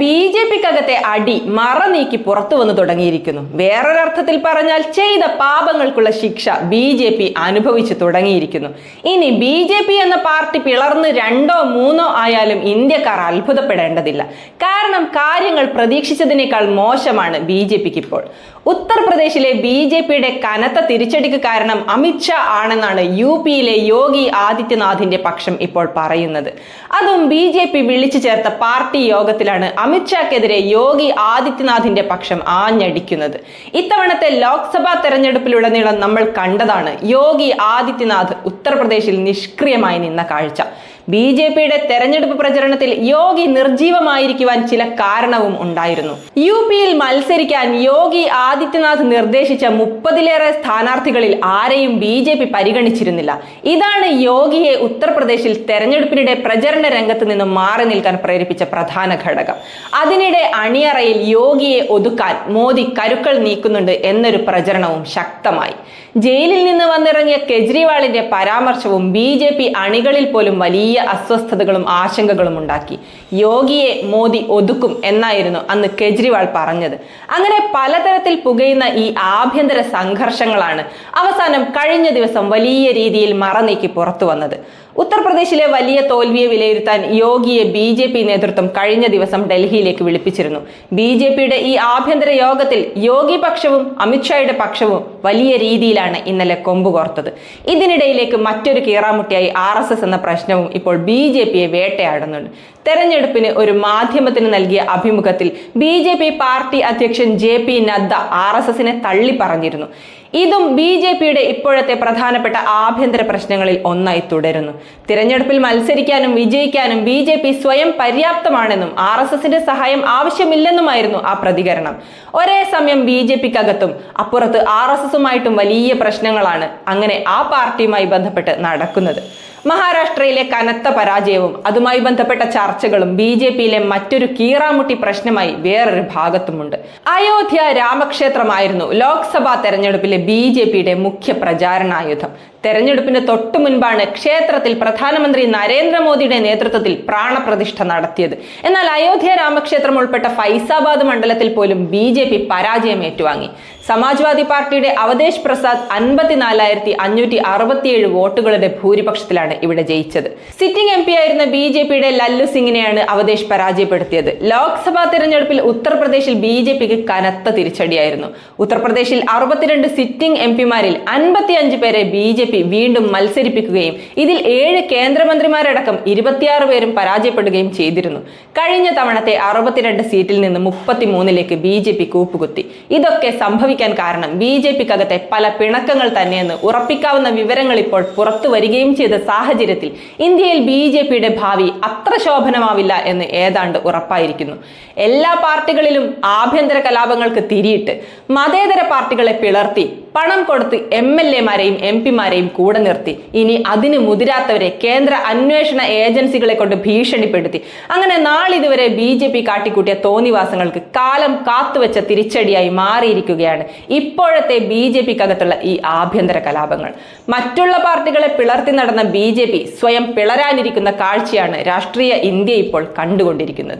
B J പിക്കകത്തെ അടി മറ നീക്കി പുറത്തു വന്നു തുടങ്ങിയിരിക്കുന്നു. വേറൊരർത്ഥത്തിൽ പറഞ്ഞാൽ ചെയ്ത പാപങ്ങൾക്കുള്ള ശിക്ഷ ബി ജെ പി അനുഭവിച്ചു തുടങ്ങിയിരിക്കുന്നു. ഇനി ബി ജെ പി എന്ന പാർട്ടി പിളർന്ന് രണ്ടോ മൂന്നോ ആയാലും ഇന്ത്യക്കാർ അത്ഭുതപ്പെടേണ്ടതില്ല. കാരണം കാര്യങ്ങൾ പ്രതീക്ഷിച്ചതിനേക്കാൾ മോശമാണ് ബി ജെ പിക്ക് ഇപ്പോൾ ഉത്തർപ്രദേശിലെ ബി ജെ പിയുടെ കനത്ത തിരിച്ചടിക്ക് കാരണം അമിത്ഷാ ആണെന്നാണ് യു പിയിലെ യോഗി ആദിത്യനാഥിന്റെ പക്ഷം ഇപ്പോൾ പറയുന്നത്. അതും ബി ജെ പി വിളിച്ചു ചേർത്ത പാർട്ടി യോഗത്തിലാണ് അമിത്ഷാക്കെതിരെ യോഗി ആദിത്യനാഥിന്റെ പക്ഷം ആഞ്ഞടിക്കുന്നത്. ഇത്തവണത്തെ ലോക്സഭാ തെരഞ്ഞെടുപ്പിലുടനീളം നമ്മൾ കണ്ടതാണ്. യോഗി ആദിത്യനാഥ് ഉത്തർപ്രദേശിൽ നിഷ്ക്രിയമായി നിന്ന കാഴ്ച. ബി ജെ പിയുടെ തെരഞ്ഞെടുപ്പ് പ്രചരണത്തിൽ യോഗി നിർജീവമായിരിക്കുവാൻ ചില കാരണവും ഉണ്ടായിരുന്നു. യു പിയിൽ മത്സരിക്കാൻ യോഗി ആദിത്യനാഥ് നിർദ്ദേശിച്ച മുപ്പതിലേറെ സ്ഥാനാർത്ഥികളിൽ ആരെയും ബി ജെ പി പരിഗണിച്ചിരുന്നില്ല. ഇതാണ് യോഗിയെ ഉത്തർപ്രദേശിൽ തെരഞ്ഞെടുപ്പിനിടെ പ്രചരണ രംഗത്ത് നിന്നും മാറി നിൽക്കാൻ പ്രേരിപ്പിച്ച പ്രധാന ഘടകം. അതിനിടെ അണിയറയിൽ യോഗിയെ ഒതുക്കാൻ മോദി കരുക്കൾ നീക്കുന്നുണ്ട് എന്നൊരു പ്രചരണവും ശക്തമായി. ജയിലിൽ നിന്ന് വന്നിറങ്ങിയ കെജ്രിവാളിന്റെ പരാമർശവും ബി അണികളിൽ പോലും വലിയ അസ്വസ്ഥതകളും ആശങ്കകളും ഉണ്ടാക്കി. യോഗിയെ മോദി ഒതുക്കും എന്നായിരുന്നു അന്ന് കെജ്രിവാൾ പറഞ്ഞത്. അങ്ങനെ പലതരത്തിൽ പുകയുന്ന ഈ ആഭ്യന്തര സംഘർഷങ്ങളാണ് അവസാനം കഴിഞ്ഞ ദിവസം വലിയ രീതിയിൽ മറനീക്കി പുറത്തു വന്നത്. ഉത്തർപ്രദേശിലെ വലിയ തോൽവിയെ വിലയിരുത്താൻ യോഗിയെ ബി ജെ പി നേതൃത്വം കഴിഞ്ഞ ദിവസം ഡൽഹിയിലേക്ക് വിളിപ്പിച്ചിരുന്നു. ബി ജെ പിയുടെ ഈ ആഭ്യന്തര യോഗത്തിൽ യോഗി പക്ഷവും അമിത്ഷായുടെ പക്ഷവും വലിയ രീതിയിലാണ് ഇന്നലെ കൊമ്പുകോർത്തത്. ഇതിനിടയിലേക്ക് മറ്റൊരു കീറാമുട്ടിയായി ആർ എന്ന പ്രശ്നവും ഇപ്പോൾ ബി ജെ പിയെ വേട്ടയാടുന്നുണ്ട്. തെരഞ്ഞെടുപ്പിന് ഒരു മാധ്യമത്തിന് നൽകിയ അഭിമുഖത്തിൽ ബി ജെ പി പാർട്ടി അധ്യക്ഷൻ J P Nadda R S എസിനെ തള്ളി പറഞ്ഞിരുന്നു ഇതും ബി ജെ പിയുടെ ഇപ്പോഴത്തെ പ്രധാനപ്പെട്ട ആഭ്യന്തര പ്രശ്നങ്ങളിൽ ഒന്നായി തുടരുന്നു. തിരഞ്ഞെടുപ്പിൽ മത്സരിക്കാനും വിജയിക്കാനും ബി ജെ പി സ്വയം പര്യാപ്തമാണെന്നും ആർ എസ് എസിന്റെ സഹായം ആവശ്യമില്ലെന്നുമായിരുന്നു ആ പ്രതികരണം. ഒരേ സമയം ബി ജെ പിക്കകത്തും അപ്പുറത്ത് ആർ എസ് എസുമായിട്ടും വലിയ പ്രശ്നങ്ങളാണ് അങ്ങനെ ആ പാർട്ടിയുമായി ബന്ധപ്പെട്ട് നടക്കുന്നത്. മഹാരാഷ്ട്രയിലെ കനത്ത പരാജയവും അതുമായി ബന്ധപ്പെട്ട ചർച്ചകളും ബി ജെ പിയിലെ മറ്റൊരു കീറാമുട്ടി പ്രശ്നമായി വേറൊരു ഭാഗത്തുമുണ്ട്. അയോധ്യ രാമക്ഷേത്രമായിരുന്നു ലോക്സഭാ തെരഞ്ഞെടുപ്പിലെ ബി ജെ പിയുടെ മുഖ്യ പ്രചാരണായുധം. തെരഞ്ഞെടുപ്പിന് തൊട്ടു മുൻപാണ് ക്ഷേത്രത്തിൽ പ്രധാനമന്ത്രി നരേന്ദ്രമോദിയുടെ നേതൃത്വത്തിൽ പ്രാണപ്രതിഷ്ഠ നടത്തിയത്. എന്നാൽ അയോധ്യ രാമക്ഷേത്രം ഉൾപ്പെട്ട ഫൈസാബാദ് മണ്ഡലത്തിൽ പോലും ബി ജെ പി പരാജയം ഏറ്റുവാങ്ങി. സമാജ്വാദി പാർട്ടിയുടെ അവതേഷ് പ്രസാദ് അൻപത്തിനാലായിരത്തി അഞ്ഞൂറ്റി അറുപത്തിയേഴ് വോട്ടുകളുടെ ഭൂരിപക്ഷത്തിലാണ് ഇവിടെ ജയിച്ചത്. സിറ്റിംഗ് എം പി ആയിരുന്ന ബി ജെ പിയുടെ ലല്ലു സിംഗിനെയാണ് അവതേഷ് പരാജയപ്പെടുത്തിയത്. ലോക്സഭാ തെരഞ്ഞെടുപ്പിൽ ഉത്തർപ്രദേശിൽ ബി ജെ പിക്ക് കനത്ത തിരിച്ചടിയായിരുന്നു. ഉത്തർപ്രദേശിൽ അറുപത്തിരണ്ട് സിറ്റിംഗ് എം പിമാരിൽ അൻപത്തിയഞ്ച് പേരെ ബി ജെ പി വീണ്ടും മത്സരിപ്പിക്കുകയും ഇതിൽ ഏഴ് കേന്ദ്രമന്ത്രിമാരടക്കം ഇരുപത്തിയാറ് പേരും പരാജയപ്പെടുകയും ചെയ്തിരുന്നു. കഴിഞ്ഞ തവണത്തെ അറുപത്തിരണ്ട് സീറ്റിൽ നിന്ന് മുപ്പത്തിമൂന്നിലേക്ക് ബി ജെ പി കൂപ്പുകുത്തി. ഇതൊക്കെ സംഭവിക്കാൻ കാരണം ബി ജെ പിക്കകത്തെ പല പിണക്കങ്ങൾ തന്നെയെന്ന് ഉറപ്പിക്കാവുന്ന വിവരങ്ങൾ ഇപ്പോൾ പുറത്തു വരികയും ചെയ്ത സാഹചര്യത്തിൽ ഇന്ത്യയിൽ ബി ജെ പിയുടെ ഭാവി അത്ര ശോഭനമാവില്ല എന്ന് ഏതാണ്ട് ഉറപ്പായിരിക്കുന്നു. എല്ലാ പാർട്ടികളിലും ആഭ്യന്തര കലാപങ്ങൾക്ക് തിരിയിട്ട് മതേതര പാർട്ടികളെ പിളർത്തി പണം കൊടുത്ത് എം എൽ എമാരെയും എം പിമാരെയും കൂടെ നിർത്തി. ഇനി അതിന് മുതിരാത്തവരെ കേന്ദ്ര അന്വേഷണ ഏജൻസികളെ കൊണ്ട് ഭീഷണിപ്പെടുത്തി. അങ്ങനെ നാളിതുവരെ ബി ജെ പി കാട്ടിക്കൂട്ടിയ തോന്നിവാസങ്ങൾക്ക് കാലം കാത്തുവെച്ച തിരിച്ചടിയായി മാറിയിരിക്കുകയാണ് ഇപ്പോഴത്തെ ബി ജെ പിക്കകത്തുള്ള ഈ ആഭ്യന്തര കലാപങ്ങൾ. മറ്റുള്ള പാർട്ടികളെ പിളർത്തി നടന്ന ബി ജെ പി സ്വയം പിളരാനിരിക്കുന്ന കാഴ്ചയാണ് രാഷ്ട്രീയ ഇന്ത്യ ഇപ്പോൾ കണ്ടുകൊണ്ടിരിക്കുന്നത്.